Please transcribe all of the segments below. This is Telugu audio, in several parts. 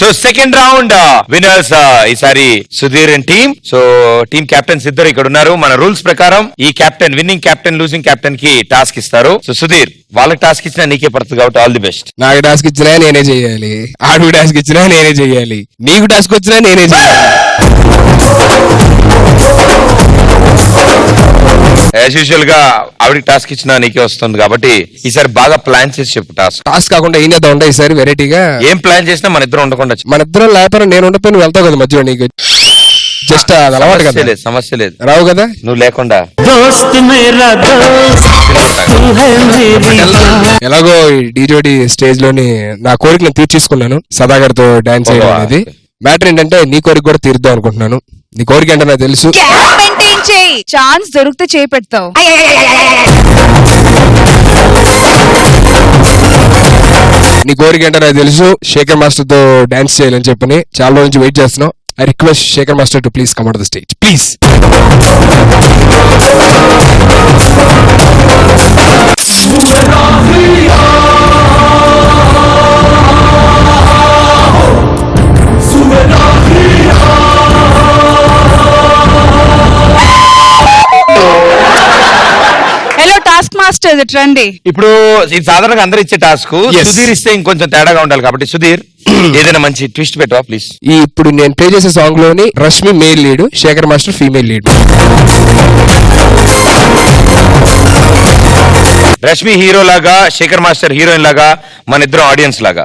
సో సెకండ్ రౌండ్ వినర్స్ ఈసారి Sudheer and team so team captains ఇద్దరు ఇక్కడ ఉన్నారు. మన రూల్స్ ప్రకారం ఈ కెప్టెన్ విన్నింగ్ కెప్టెన్ లూజింగ్ కెప్టెన్కి టాస్క్ ఇస్తారు. సో సుధీర్ వాళ్ళకి టాస్క్ ఇచ్చినా నీకే పడుతుంది కాబట్టి ఆల్ ది బెస్ట్ నాకు టాస్క్ ఇచ్చినా నేనే చెయ్యాలి ఆడికి టాస్క్ ఇచ్చినా నేనే చెయ్యాలి నీకు టాస్క్ వచ్చినా నేనే చెయ్యాలి యాజ్ యూజువల్ గా ఆవిడకి టాస్క్ ఇచ్చినా నీకే వస్తుంది కాబట్టి ఈసారి బాగా ప్లాన్ చేసి చెప్పు టాస్క్ టాస్క్ కాకుండా ఏం చేద్దాం ఉంటాయి ఈసారి వెరైటీగా ఏం ప్లాన్ చేసినా మన ఇద్దరం ఉండకుండా చెప్పు. మన ఇద్దరం లేకపోతే నేను ఉండకపోయి నువ్వు వెళ్తావు కదా మధ్యలో నీకు జస్ట్ అది అలవాటు సమస్య కదా లేదు సమస్య లేదు రావు కదా నువ్వు లేకుండా दोस्त मेरा दोस्त तू है मेरी जान ఎలాగో డీజోడి స్టేజ్ లోని నా కోరిక నేను తీర్చేసుకున్నాను సదాగర్తో డాన్స్ చేయడం అనేది మ్యాటర్ ఏంటంటే నీ కోరిక కూడా తీరుద్దాం అనుకుంటున్నాను నీ కోరిక అంటే నాకు తెలుసు గ్యాప్ మెయింటైన్ చేయి. ఛాన్స్ దొరికితే చేయి పెడతావు నీ కోరిక ఏంటో నాకు తెలుసు. శేఖర్ మాస్టర్తో డాన్స్ చేయాలని చెప్పని చాలా రోజు నుంచి వెయిట్ చేస్తున్నాం I request Shekhar master to please come out the stage please task master ఇటు రండి ఇప్పుడు ఇది సాధారణంగా అందరు ఇచ్చే టాస్క్ Yes. సుధీర్ ఇస్తే ఇంకొంచెం తేడాగా ఉండాలి కాబట్టి సుధీర్ ఏదైనా మంచి ట్విస్ట్ పెట్టవా ప్లీజ్ ఈ ఇప్పుడు నేను ప్లే చేసే సాంగ్లోని Rashmi male lead Shekhar master female lead Rashmi hero లాగా శేఖర్ మాస్టర్ హీరోయిన్ లాగా మన ఇద్దరం ఆడియన్స్ లాగా.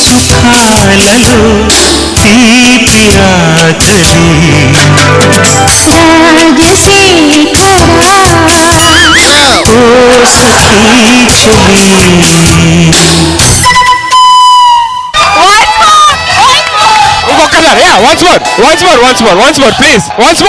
సుఖాలలో తీపి ఆకలి ఓ సఖీ చలి ఒక్కసారి once more once more once more once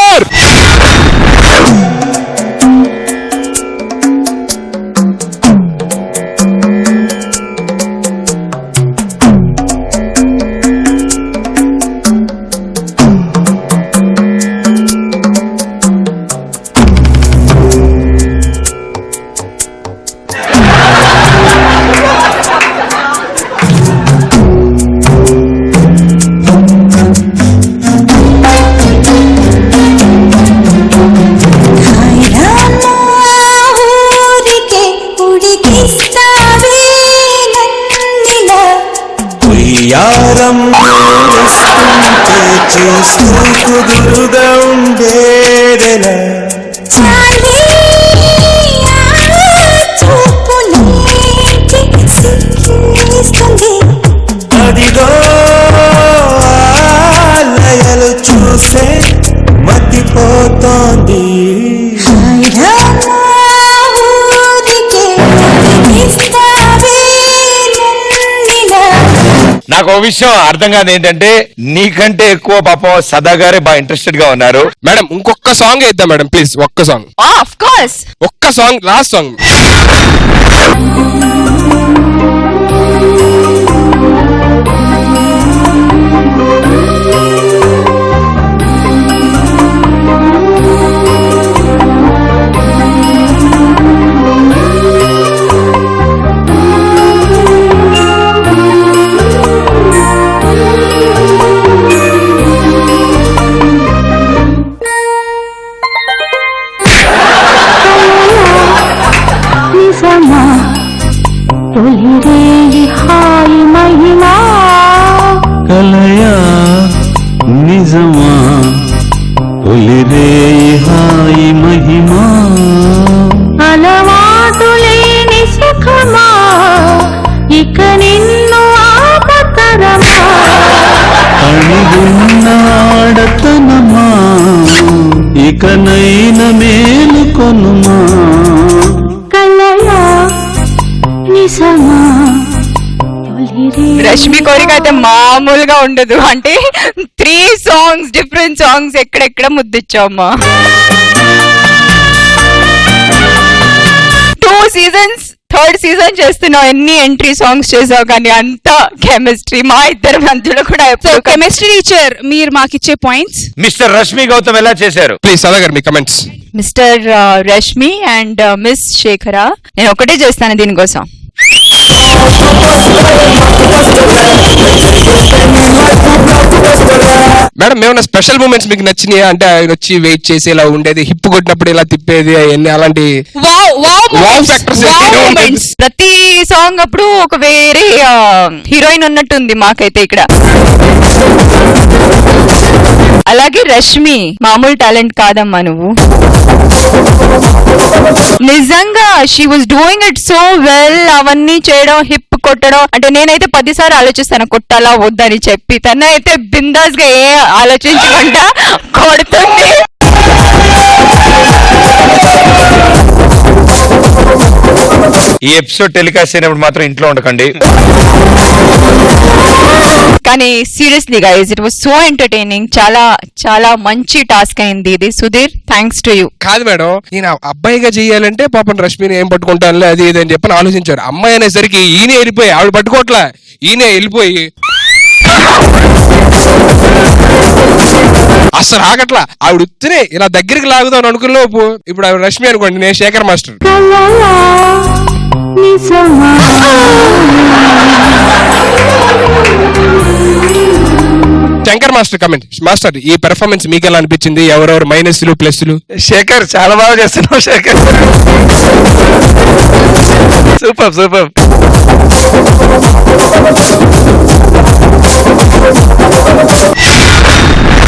grounded. ఒక విషయం అర్థం కాదు ఏంటంటే నీకంటే ఎక్కువ పాపం సదా గారే బాగా ఇంట్రెస్టెడ్గా ఉన్నారు. మేడం ఇంకొక సాంగ్ వేద్దాం మేడం ప్లీజ్ ఒక్క సాంగ్ ఆఫ్ కోర్స్ ఒక్క సాంగ్ లాస్ట్ సాంగ్ నిజమా? ఒలిరే హాయి మహిమా? అలవాటు లేని సుఖమా? ఇక నిన్ను ఆపతరమా? అణిగున్న ఆడతనమా? ఇకనైన మేలుకొనుమా కలయా నిజమా? రష్మి కోరిక అయితే మామూలుగా ఉండదు అంటే త్రీ సాంగ్స్ డిఫరెంట్ సాంగ్స్ ఎక్కడెక్కడ ముద్దిచ్చామ్మా టూ సీజన్స్ థర్డ్ సీజన్ చేస్తున్నావు. ఎన్ని ఎంట్రీ సాంగ్స్ చేసావు కానీ అంత కెమిస్ట్రీ మా ఇద్దరి మధ్యలో కూడా కెమిస్ట్రీ టీచర్ మీరు మాకు ఇచ్చే పాయింట్స్ మిస్టర్ రష్మి గౌతమ్ ఎలా చేశారు? ప్లీజ్ సదా గారు మీ comments mister Rashmi and miss Shekhar నేను ఒకటే చేస్తాను దీనికోసం. మేడం ఏమైనా స్పెషల్ మూమెంట్స్ మీకు నచ్చినాయా? అంటే ఆయన వచ్చి వెయిట్ చేసి ఇలా ఉండేది హిప్ కొట్టినప్పుడు ఇలా తిప్పేది అవన్నీ అలాంటి. ప్రతి సాంగ్ అప్పుడు ఒక వేరే హీరోయిన్ ఉన్నట్టుంది మాకైతే ఇక్కడ. అలాగే రష్మి మామూలు టాలెంట్ కాదమ్మా నువ్వు. నిజంగా she was doing it so well అవన్నీ చేయడం హిప్ కొట్టడం? అంటే నేనైతే పదిసార్లు ఆలోచిస్తాను కొట్టాలా వద్దని చెప్పి. తన అయితే బిందాస్గా ఏ ఆలోచించకుండా కొడుతుంది. ఈ ఎపిసోడ్ టెలికాస్ట్ అయినప్పుడు మాత్రం ఇంట్లో ఉండకండి. కానీ seriously guys it was so entertaining చాలా చాలా మంచి టాస్క్ అయింది ఇది. సుధీర్ థ్యాంక్స్ టు యూ కాదు మేడం నేను ఆ అబ్బాయిగా చేయాలంటే పాపం రష్మిని ఏం పట్టుకుంటానులే అది ఇది అని చెప్పని ఆలోచించారు అమ్మాయి అనేసరికి ఈయన వెళ్ళిపోయి ఆవిడ పట్టుకోవట్లా ఈయన వెళ్ళిపోయి. అసలు ఆగట్లా. ఆవిడ ఉత్తినే ఇలా దగ్గరికి లాగుదాం అనుకున్న లోపు ఇప్పుడు ఆవిడ రష్మి అనుకోండి నేను Shekhar master. Shankar master comment master ఈ పెర్ఫార్మెన్స్ మీకు ఎలా అనిపించింది? ఎవరెవరు మైనస్లు ప్లస్లు? శేఖర్ చాలా బాగా చేస్తున్నావు శేఖర్. Super super